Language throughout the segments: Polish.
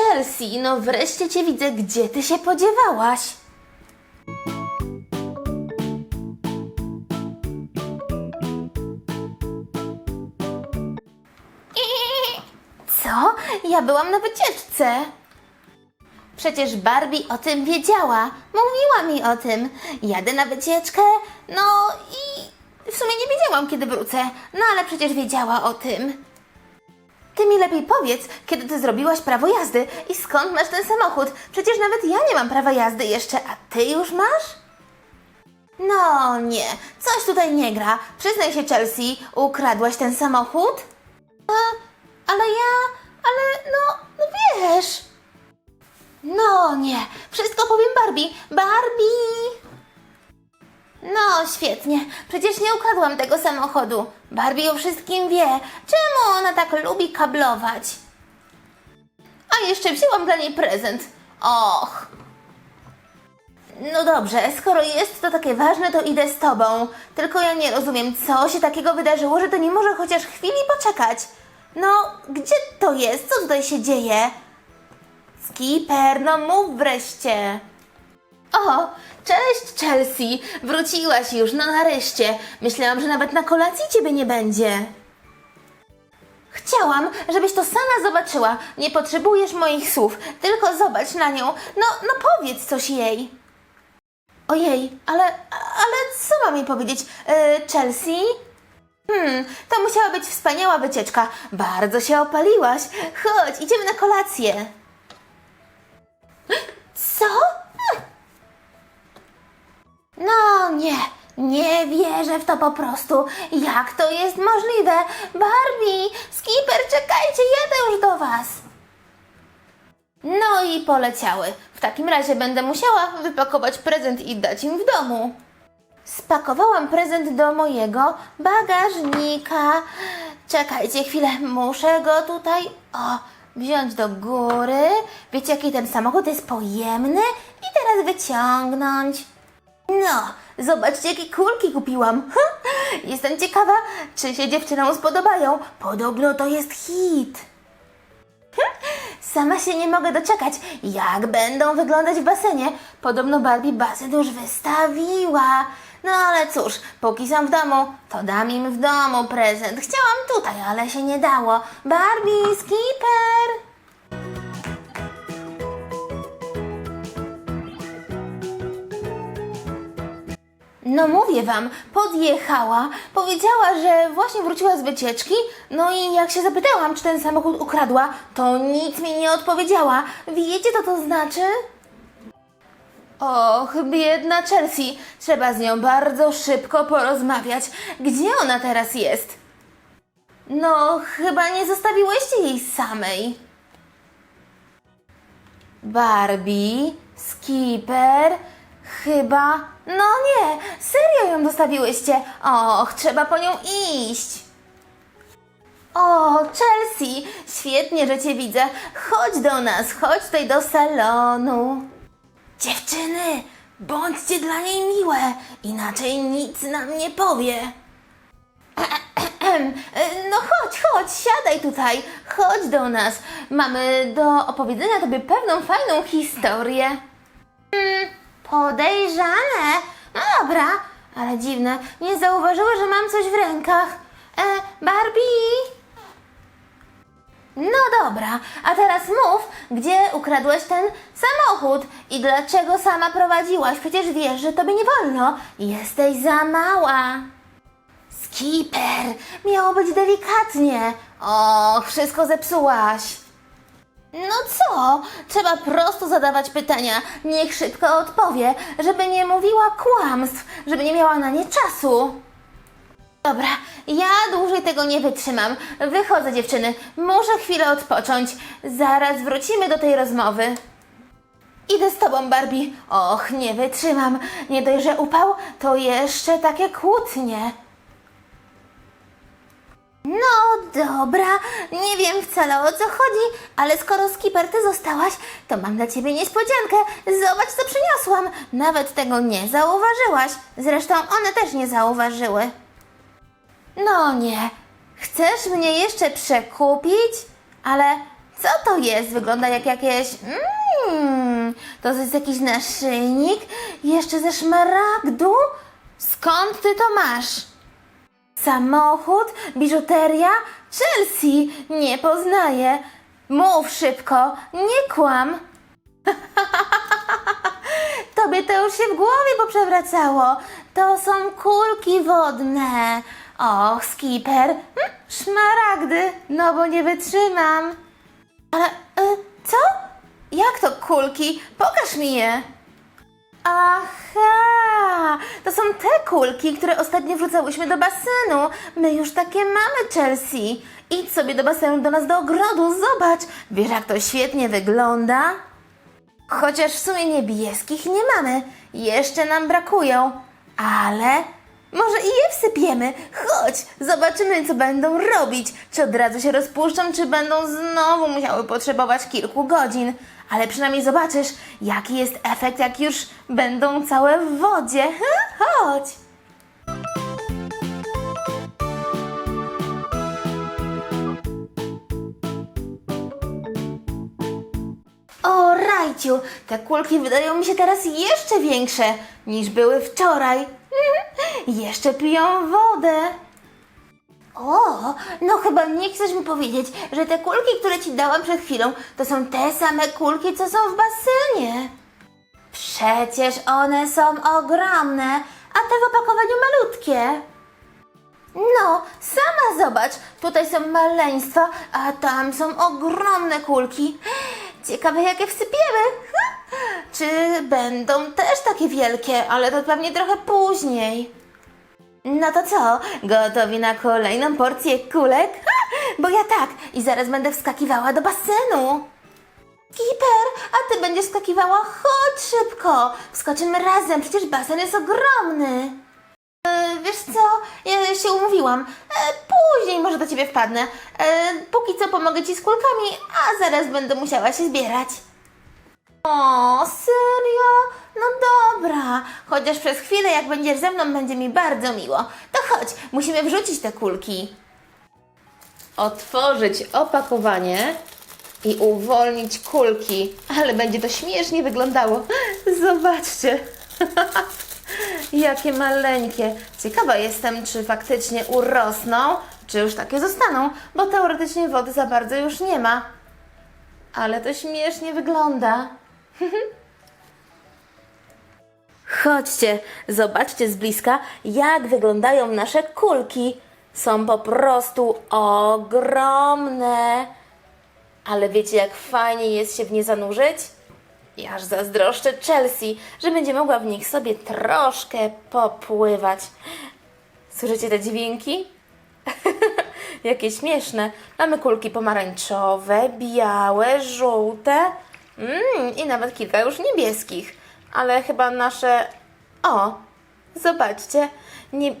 Chelsea, no wreszcie cię widzę, gdzie ty się podziewałaś? Co? Ja byłam na wycieczce. Przecież Barbie o tym wiedziała. Mówiła mi o tym. Jadę na wycieczkę, no i w sumie nie wiedziałam, kiedy wrócę. No ale przecież wiedziała o tym. Ty mi lepiej powiedz, kiedy ty zrobiłaś prawo jazdy i skąd masz ten samochód? Przecież nawet ja nie mam prawa jazdy jeszcze, a ty już masz? No nie, coś tutaj nie gra. Przyznaj się, Chelsea, ukradłaś ten samochód? A, ale ja, ale no, no wiesz. No nie, wszystko powiem Barbie. Barbie! No świetnie, przecież nie ukradłam tego samochodu. Barbie o wszystkim wie. Czemu ona tak lubi kablować? A jeszcze wzięłam dla niej prezent. Och. No dobrze, skoro jest to takie ważne, to idę z tobą. Tylko ja nie rozumiem, co się takiego wydarzyło, że to nie może chociaż chwili poczekać. No, gdzie to jest? Co tutaj się dzieje? Skipper, no mów wreszcie. O, cześć Chelsea, wróciłaś już, no nareszcie. Myślałam, że nawet na kolacji ciebie nie będzie. Chciałam, żebyś to sama zobaczyła. Nie potrzebujesz moich słów, tylko zobacz na nią. No, no powiedz coś jej. Ojej, ale, ale co mam jej powiedzieć? Yy, Chelsea? Hmm, to musiała być wspaniała wycieczka. Bardzo się opaliłaś. Chodź, idziemy na kolację. Co? No nie, nie wierzę w to po prostu. Jak to jest możliwe? Barbie, Skipper, czekajcie, jadę już do was. No i poleciały. W takim razie będę musiała wypakować prezent i dać im w domu. Spakowałam prezent do mojego bagażnika. Czekajcie chwilę, muszę go tutaj o, wziąć do góry. Wiecie, jaki ten samochód jest pojemny? I teraz wyciągnąć. No, zobaczcie, jakie kulki kupiłam. Jestem ciekawa, czy się dziewczynom spodobają. Podobno to jest hit. Sama się nie mogę doczekać, jak będą wyglądać w basenie. Podobno Barbie basen już wystawiła. No ale cóż, póki są w domu, to dam im w domu prezent. Chciałam tutaj, ale się nie dało. Barbie, skipper! No mówię wam, podjechała, powiedziała, że właśnie wróciła z wycieczki, no i jak się zapytałam, czy ten samochód ukradła, to nic mi nie odpowiedziała. Wiecie, co to znaczy? Och, biedna Chelsea, trzeba z nią bardzo szybko porozmawiać. Gdzie ona teraz jest? No, chyba nie zostawiłyście jej samej. Barbie, Skipper, chyba. No nie, serio ją zostawiłyście. Och, trzeba po nią iść. O, Chelsea, świetnie, że Cię widzę. Chodź do nas, chodź tutaj do salonu. Dziewczyny, bądźcie dla niej miłe, inaczej nic nam nie powie. No chodź, chodź, siadaj tutaj, chodź do nas. Mamy do opowiedzenia tobie pewną fajną historię. Hmm, podejrzane. No dobra, ale dziwne, nie zauważyła, że mam coś w rękach. E, Barbie? No dobra, a teraz mów, gdzie ukradłeś ten samochód i dlaczego sama prowadziłaś? Przecież wiesz, że tobie nie wolno. Jesteś za mała. Skipper, miało być delikatnie. Och, wszystko zepsułaś. No co? Trzeba prosto zadawać pytania. Niech szybko odpowie, żeby nie mówiła kłamstw, żeby nie miała na nie czasu. Dobra, ja dłużej tego nie wytrzymam. Wychodzę, dziewczyny. Muszę chwilę odpocząć. Zaraz wrócimy do tej rozmowy. Idę z tobą, Barbie. Och, nie wytrzymam. Nie dość, że upał, to jeszcze takie kłótnie. No dobra, nie wiem wcale o co chodzi, ale skoro Skipper ty zostałaś, to mam dla ciebie niespodziankę. Zobacz co przyniosłam. Nawet tego nie zauważyłaś. Zresztą one też nie zauważyły. No nie. Chcesz mnie jeszcze przekupić? Ale Co to jest? Wygląda jak jakieś... Mmm, to jest jakiś naszyjnik? Jeszcze ze szmaragdu? Skąd ty to masz? Samochód? Biżuteria? Chelsea! Nie poznaję. Mów szybko, nie kłam. Tobie to już się w głowie poprzewracało. To są kulki wodne. Och, skipper. Hm, szmaragdy, no bo nie wytrzymam. Ale, y, co? Jak to kulki? Pokaż mi je. Aha, to są te kulki, które ostatnio wrzucałyśmy do basenu. My już takie mamy, Chelsea. Idź sobie do basenu, do nas do ogrodu, zobacz. Wiesz, jak to świetnie wygląda? Chociaż w sumie niebieskich nie mamy. Jeszcze nam brakują. Ale może i je wsypiemy. Chodź, zobaczymy, co będą robić. Czy od razu się rozpuszczą, czy będą znowu musiały potrzebować kilku godzin. Ale przynajmniej zobaczysz, jaki jest efekt, jak już będą całe w wodzie. Chodź. O, Rajciu, te kulki wydają mi się teraz jeszcze większe niż były wczoraj. Jeszcze piją wodę. O, no chyba nie chcesz mi powiedzieć, że te kulki, które ci dałam przed chwilą, to są te same kulki, co są w basenie. Przecież one są ogromne, a te w opakowaniu malutkie. No, sama zobacz, tutaj są maleństwa, a tam są ogromne kulki. Ciekawe, jakie wsypiemy. Czy będą też takie wielkie, ale to pewnie trochę później. No to co, gotowi na kolejną porcję kulek? Bo ja tak, i zaraz będę wskakiwała do basenu. Kiper, a ty będziesz skakiwała? Chodź szybko! Wskoczymy razem, przecież basen jest ogromny. E, wiesz co, ja się umówiłam. E, później może do ciebie wpadnę. E, póki co pomogę ci z kulkami, a zaraz będę musiała się zbierać. O, serio? No dobra. Chociaż przez chwilę, jak będziesz ze mną, będzie mi bardzo miło. To chodź, musimy wrzucić te kulki. otworzyć opakowanie i uwolnić kulki. Ale będzie to śmiesznie wyglądało. Zobaczcie. Jakie maleńkie. Ciekawa jestem, czy faktycznie urosną, czy już takie zostaną, bo teoretycznie wody za bardzo już nie ma. Ale to śmiesznie wygląda. Chodźcie, zobaczcie z bliska, jak wyglądają nasze kulki. Są po prostu ogromne. Ale wiecie, jak fajnie jest się w nie zanurzyć? Ja aż zazdroszczę Chelsea, że będzie mogła w nich sobie troszkę popływać. Słyszycie te dźwięki? Jakie śmieszne. Mamy kulki pomarańczowe, białe, żółte mm, i nawet kilka już niebieskich. Ale chyba nasze... O, zobaczcie. Nie...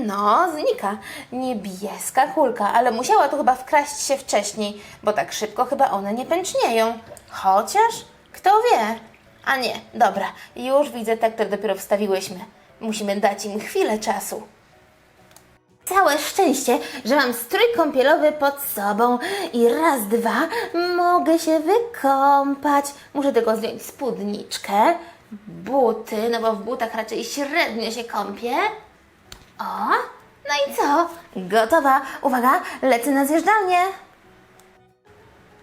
No, znika. Niebieska kulka, ale musiała tu chyba wkraść się wcześniej, bo tak szybko chyba one nie pęcznieją. Chociaż, kto wie? A nie, dobra, już widzę te, które dopiero wstawiłyśmy. Musimy dać im chwilę czasu. Całe szczęście, że mam strój kąpielowy pod sobą i raz, dwa, mogę się wykąpać. Muszę tylko zdjąć spódniczkę, buty, no bo w butach raczej średnio się kąpię. O, no i co? Gotowa. Uwaga, lecę na zjeżdżalnię.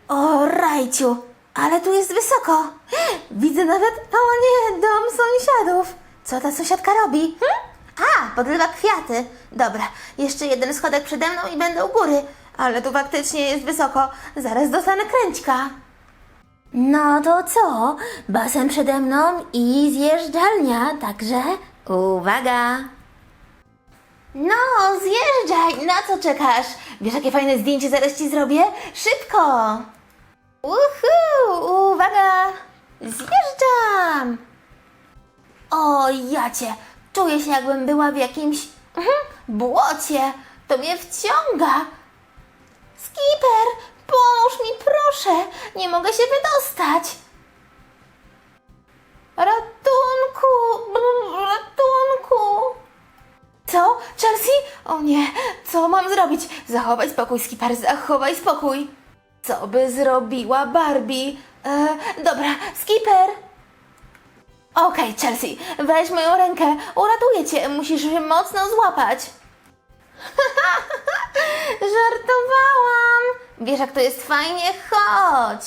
O, Rajciu, ale tu jest wysoko. Widzę nawet, o nie, dom sąsiadów. Co ta sąsiadka robi? Hm? A, podlewa kwiaty. Dobra, jeszcze jeden schodek przede mną i będę u góry. Ale tu faktycznie jest wysoko. Zaraz dostanę kręćka. No to co? Basen przede mną i zjeżdżalnia, także uwaga. No, zjeżdżaj, na co czekasz? Wiesz, jakie fajne zdjęcie zaraz ci zrobię? Szybko! Uhu, uwaga! Zjeżdżam! O, jacie, czuję się jakbym była w jakimś mhm, błocie. To mnie wciąga. Skipper, pomóż mi proszę, nie mogę się wydostać. Ratunku, ratunku. Co? Chelsea? O nie, co mam zrobić? Zachować spokój, Skipper, zachowaj spokój. Co by zrobiła Barbie? E, dobra, skipper. Okej, Chelsea, weź moją rękę, uratuję cię, musisz się mocno złapać. Żartowałam. Wiesz, jak to jest fajnie? Chodź.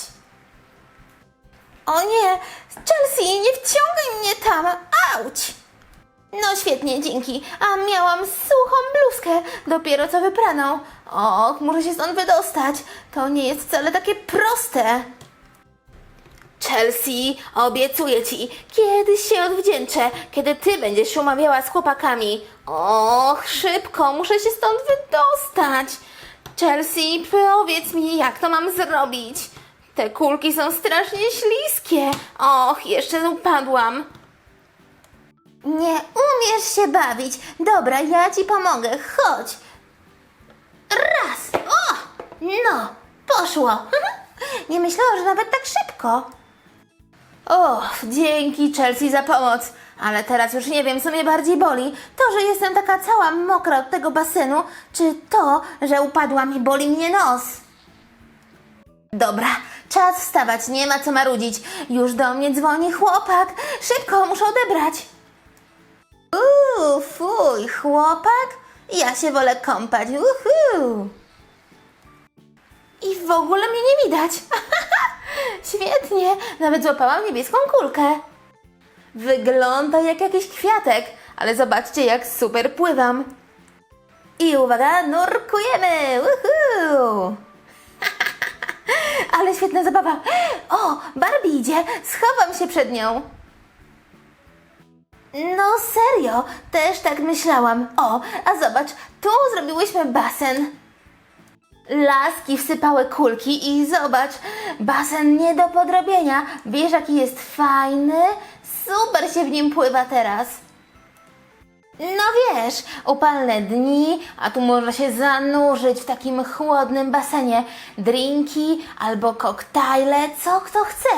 O nie, Chelsea, nie wciągaj mnie tam. Auć. No świetnie, dzięki. A miałam suchą bluzkę, dopiero co wypraną. Och, muszę się stąd wydostać. To nie jest wcale takie proste. Chelsea, obiecuję ci, kiedyś się odwdzięczę, kiedy ty będziesz umawiała z chłopakami. Och, szybko, muszę się stąd wydostać. Chelsea, powiedz mi, jak to mam zrobić? Te kulki są strasznie śliskie. Och, jeszcze upadłam. Nie umiesz się bawić. Dobra, ja ci pomogę. Chodź. Raz. O! No, poszło. Nie myślałam, że nawet tak szybko. O, dzięki Chelsea za pomoc. Ale teraz już nie wiem, co mnie bardziej boli. To, że jestem taka cała mokra od tego basenu, czy to, że upadłam i boli mnie nos. Dobra, czas wstawać, nie ma co marudzić. Już do mnie dzwoni chłopak. Szybko, muszę odebrać. Uuu, fuj, chłopak? Ja się wolę kąpać. Uhu. I w ogóle mnie nie widać. Świetnie, nawet złapałam niebieską kulkę. Wygląda jak jakiś kwiatek, ale zobaczcie jak super pływam. I uwaga, nurkujemy! Uhu. Ale świetna zabawa. O, Barbie idzie, schowam się przed nią. No serio, też tak myślałam. O, a zobacz, tu zrobiłyśmy basen. Laski wsypały kulki i zobacz, basen nie do podrobienia. Wiesz jaki jest fajny? Super się w nim pływa teraz. No wiesz, upalne dni, a tu można się zanurzyć w takim chłodnym basenie. Drinki albo koktajle, co kto chce.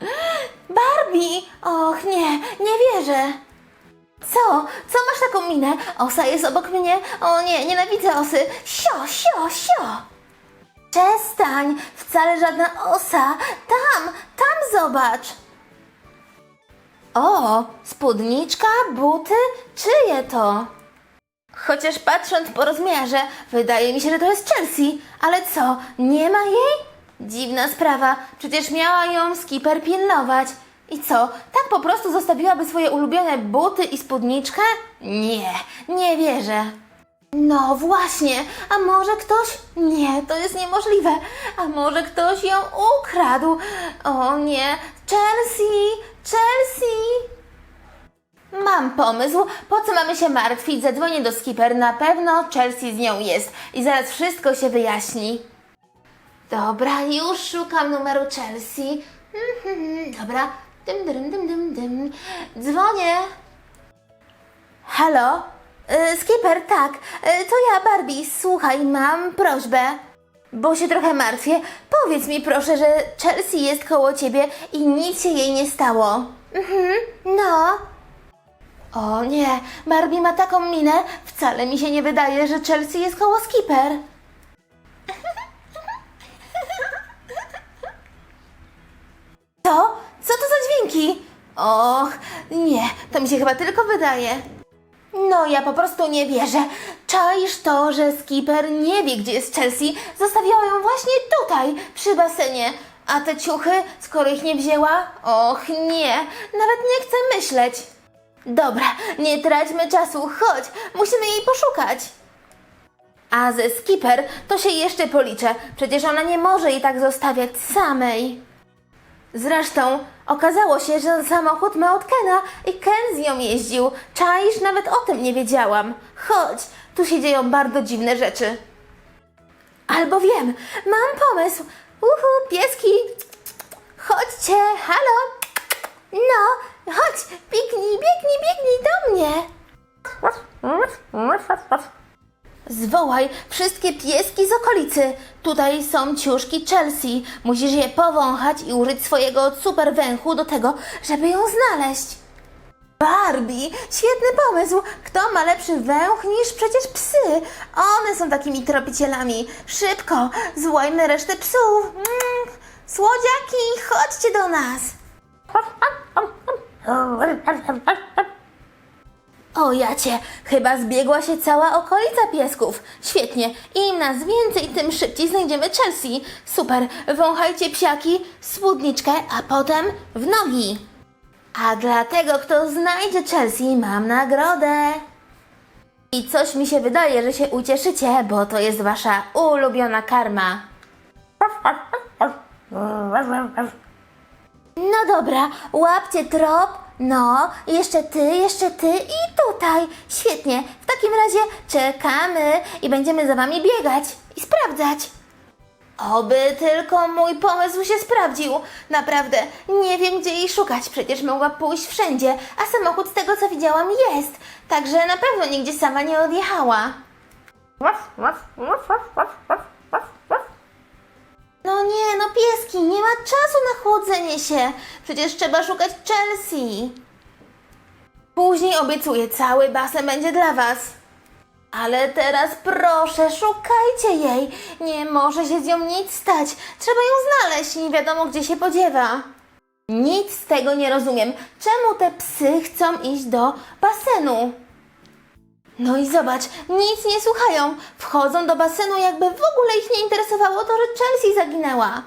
Barbie! Och nie, nie wierzę. Co? Co masz taką minę? Osa jest obok mnie? O nie, nienawidzę osy. Sio, sio, sio. Przestań, wcale żadna osa. Tam, tam zobacz. O, spódniczka, buty, czyje to? Chociaż patrząc po rozmiarze, wydaje mi się, że to jest Chelsea. Ale co, nie ma jej? Dziwna sprawa, przecież miała ją skipper pilnować. I co, tak po prostu zostawiłaby swoje ulubione buty i spódniczkę? Nie, nie wierzę. No właśnie, a może ktoś? Nie, to jest niemożliwe. A może ktoś ją ukradł? O nie, Chelsea, Chelsea! Mam pomysł, po co mamy się martwić? Zadzwonię do skipper, na pewno Chelsea z nią jest i zaraz wszystko się wyjaśni. Dobra, już szukam numeru Chelsea. Mhm, Dobra, dym, dym, dym, dym, dym. Dzwonię. Halo? Y, skipper, tak. Y, to ja, Barbie. Słuchaj, mam prośbę. Bo się trochę martwię. Powiedz mi proszę, że Chelsea jest koło ciebie i nic się jej nie stało. Mhm, no. O nie, Barbie ma taką minę. Wcale mi się nie wydaje, że Chelsea jest koło skipper. Co? Och, nie, to mi się chyba tylko wydaje. No, ja po prostu nie wierzę. Czaisz to, że skipper nie wie, gdzie jest Chelsea? Zostawiała ją właśnie tutaj, przy basenie. A te ciuchy, skoro ich nie wzięła? Och, nie, nawet nie chcę myśleć. Dobra, nie traćmy czasu, chodź, musimy jej poszukać. A ze skipper to się jeszcze policzę, przecież ona nie może jej tak zostawiać samej. Zresztą okazało się, że samochód ma od Kena i Ken z nią jeździł. Czaisz, nawet o tym nie wiedziałam. Chodź, tu się dzieją bardzo dziwne rzeczy. Albo wiem, mam pomysł. Uhu, pieski. Chodźcie, halo. No, chodź, biegnij, biegnij, biegnij do mnie. Zwołaj wszystkie pieski z okolicy. Tutaj są ciuszki Chelsea. Musisz je powąchać i użyć swojego super węchu do tego, żeby ją znaleźć. Barbie, świetny pomysł. Kto ma lepszy węch niż przecież psy? One są takimi tropicielami. Szybko, złajmy resztę psów. Mm, słodziaki, chodźcie do nas. O jacie, chyba zbiegła się cała okolica piesków. Świetnie, im nas więcej, tym szybciej znajdziemy Chelsea. Super, wąchajcie psiaki, spódniczkę, a potem w nogi. A dla tego, kto znajdzie Chelsea, mam nagrodę. I coś mi się wydaje, że się ucieszycie, bo to jest wasza ulubiona karma. No dobra, łapcie trop. No, jeszcze ty, jeszcze ty i tutaj. Świetnie. W takim razie czekamy i będziemy za wami biegać i sprawdzać. Oby tylko mój pomysł się sprawdził. Naprawdę, nie wiem gdzie jej szukać, przecież mogła pójść wszędzie, a samochód z tego co widziałam jest. Także na pewno nigdzie sama nie odjechała. No nie, no pieski, nie ma czasu na chłodzenie się. Przecież trzeba szukać Chelsea. Później obiecuję, cały basen będzie dla was. Ale teraz proszę, szukajcie jej. Nie może się z nią nic stać. Trzeba ją znaleźć, nie wiadomo gdzie się podziewa. Nic z tego nie rozumiem. Czemu te psy chcą iść do basenu? No i zobacz, nic nie słuchają. Wchodzą do basenu, jakby w ogóle ich nie interesowało to, że Chelsea zaginęła.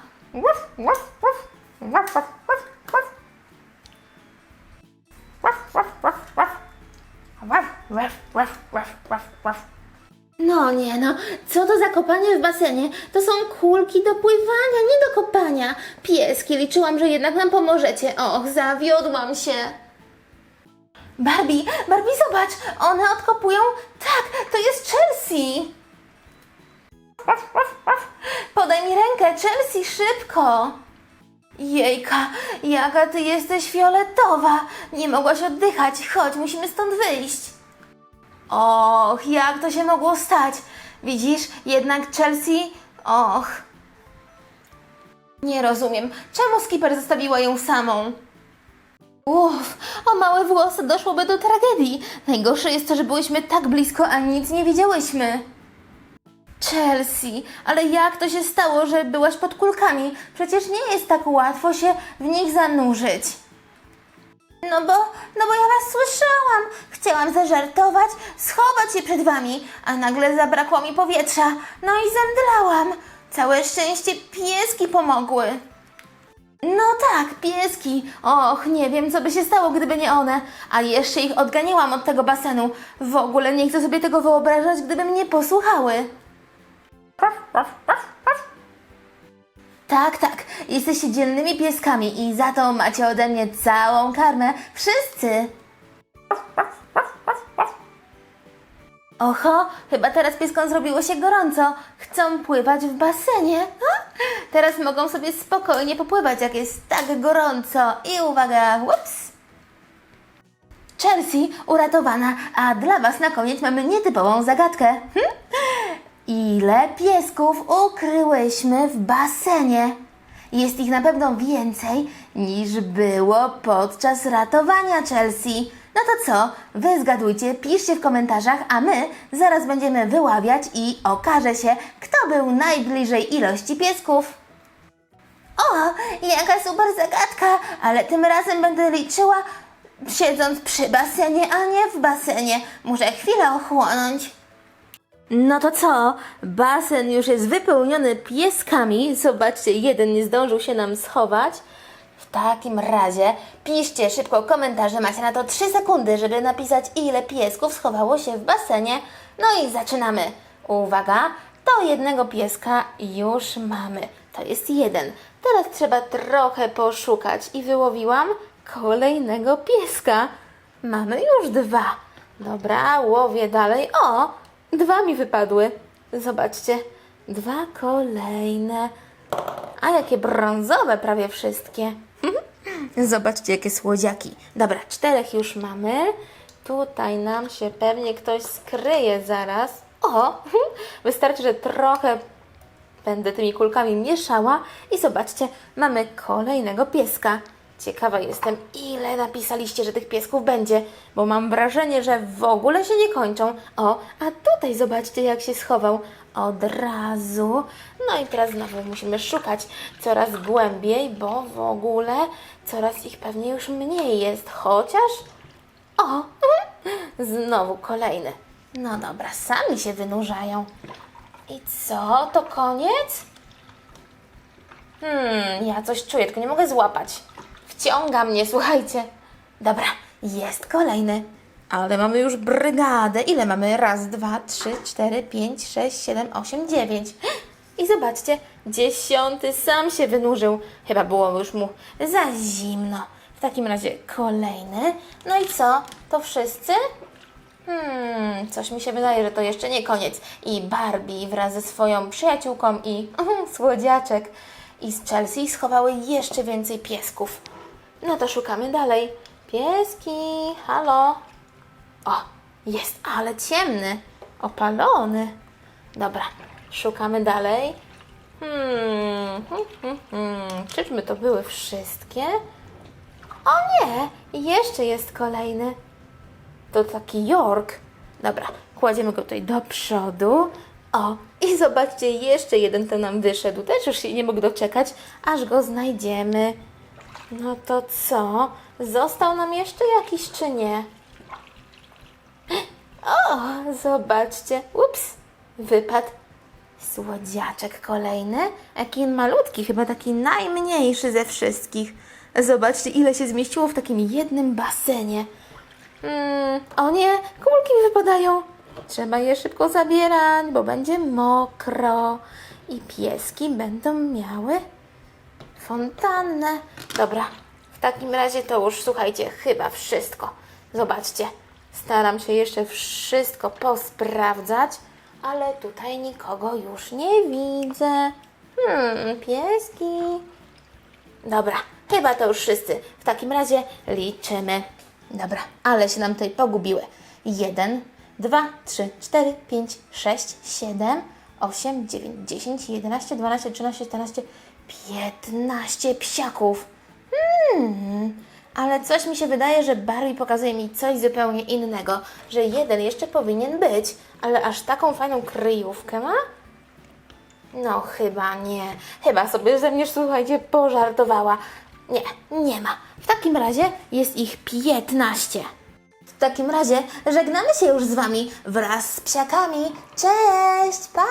No nie no, co to za kopanie w basenie? To są kulki do pływania, nie do kopania. Pieski, liczyłam, że jednak nam pomożecie. Och, zawiodłam się. Barbie, Barbie, zobacz, one odkopują. Tak, to jest Chelsea. Podaj mi rękę, Chelsea, szybko. Jejka, jaka ty jesteś fioletowa. Nie mogłaś oddychać. Chodź, musimy stąd wyjść. Och, jak to się mogło stać? Widzisz, jednak Chelsea... Och. Nie rozumiem, czemu Skipper zostawiła ją samą? Uff, o małe włosy doszłoby do tragedii. Najgorsze jest to, że byłyśmy tak blisko, a nic nie widziałyśmy. Chelsea, ale jak to się stało, że byłaś pod kulkami? Przecież nie jest tak łatwo się w nich zanurzyć. No bo, no bo ja was słyszałam. Chciałam zażartować, schować się przed wami, a nagle zabrakło mi powietrza. No i zemdlałam. Całe szczęście pieski pomogły. No tak, pieski. Och, nie wiem, co by się stało, gdyby nie one. A jeszcze ich odganiałam od tego basenu. W ogóle nie chcę sobie tego wyobrażać, gdyby mnie posłuchały. Tak, tak, jesteście dzielnymi pieskami i za to macie ode mnie całą karmę. Wszyscy! Oho, chyba teraz pieskom zrobiło się gorąco. Chcą pływać w basenie. Ha? Teraz mogą sobie spokojnie popływać, jak jest tak gorąco. I uwaga, ups! Chelsea uratowana, a dla Was na koniec mamy nietypową zagadkę. Hm? Ile piesków ukryłyśmy w basenie? Jest ich na pewno więcej niż było podczas ratowania Chelsea. No to co? Wy zgadujcie, piszcie w komentarzach, a my zaraz będziemy wyławiać i okaże się, kto był najbliżej ilości piesków. O, jaka super zagadka, ale tym razem będę liczyła siedząc przy basenie, a nie w basenie. Muszę chwilę ochłonąć. No to co? Basen już jest wypełniony pieskami. Zobaczcie, jeden nie zdążył się nam schować. W takim razie piszcie szybko komentarze. Macie na to 3 sekundy, żeby napisać, ile piesków schowało się w basenie. No i zaczynamy. Uwaga, to jednego pieska już mamy. To jest jeden. Teraz trzeba trochę poszukać i wyłowiłam kolejnego pieska. Mamy już dwa. Dobra, łowię dalej. O, dwa mi wypadły. Zobaczcie, dwa kolejne. A jakie brązowe prawie wszystkie. Zobaczcie, jakie słodziaki. Dobra, czterech już mamy. Tutaj nam się pewnie ktoś skryje zaraz. O, wystarczy, że trochę będę tymi kulkami mieszała i zobaczcie, mamy kolejnego pieska. Ciekawa jestem, ile napisaliście, że tych piesków będzie, bo mam wrażenie, że w ogóle się nie kończą. O, a tutaj zobaczcie, jak się schował. Od razu. No i teraz znowu musimy szukać coraz głębiej, bo w ogóle coraz ich pewnie już mniej jest. Chociaż. O, znowu kolejny. No dobra, sami się wynurzają. I co? To koniec? Hmm, ja coś czuję, tylko nie mogę złapać. Wciąga mnie, słuchajcie. Dobra, jest kolejny. Ale mamy już brygadę. Ile mamy? Raz, dwa, trzy, cztery, pięć, sześć, siedem, osiem, dziewięć. I zobaczcie, dziesiąty sam się wynurzył. Chyba było już mu Za zimno. W takim razie kolejny. No i co? To wszyscy? Hmm, coś mi się wydaje, że to jeszcze nie koniec. I Barbie wraz ze swoją przyjaciółką i słodziaczek i z Chelsea schowały jeszcze więcej piesków. No to szukamy dalej. Pieski, halo. O, jest, ale ciemny, opalony. Dobra, szukamy dalej. Hmm, hmm, hmm, hmm. czyżby to były wszystkie? O nie, jeszcze jest kolejny. To taki York. Dobra, kładziemy go tutaj do przodu. O, i zobaczcie, jeszcze jeden ten nam wyszedł. Też już się nie mogę doczekać, aż go znajdziemy. No to co? Został nam jeszcze jakiś czy nie? O, zobaczcie. Ups, wypadł. Słodziaczek kolejny. Jaki malutki, chyba taki najmniejszy ze wszystkich. Zobaczcie, ile się zmieściło w takim jednym basenie. Mm, o nie, kulki mi wypadają. Trzeba je szybko zabierać, bo będzie mokro. I pieski będą miały fontannę. Dobra, w takim razie to już, słuchajcie, chyba wszystko. Zobaczcie, staram się jeszcze wszystko posprawdzać, ale tutaj nikogo już nie widzę. Hmm, pieski. Dobra, chyba to już wszyscy. W takim razie liczymy. Dobra, ale się nam tutaj pogubiły. Jeden, dwa, trzy, cztery, pięć, sześć, siedem, osiem, dziewięć, dziesięć, jedenaście, dwanaście, trzynaście, czternaście, piętnaście psiaków. Hmm, ale coś mi się wydaje, że Barbie pokazuje mi coś zupełnie innego, że jeden jeszcze powinien być, ale aż taką fajną kryjówkę ma? No chyba nie. Chyba sobie ze mnie, słuchajcie, pożartowała. Nie, nie ma. W takim razie jest ich 15. W takim razie żegnamy się już z Wami wraz z psiakami. Cześć, pa!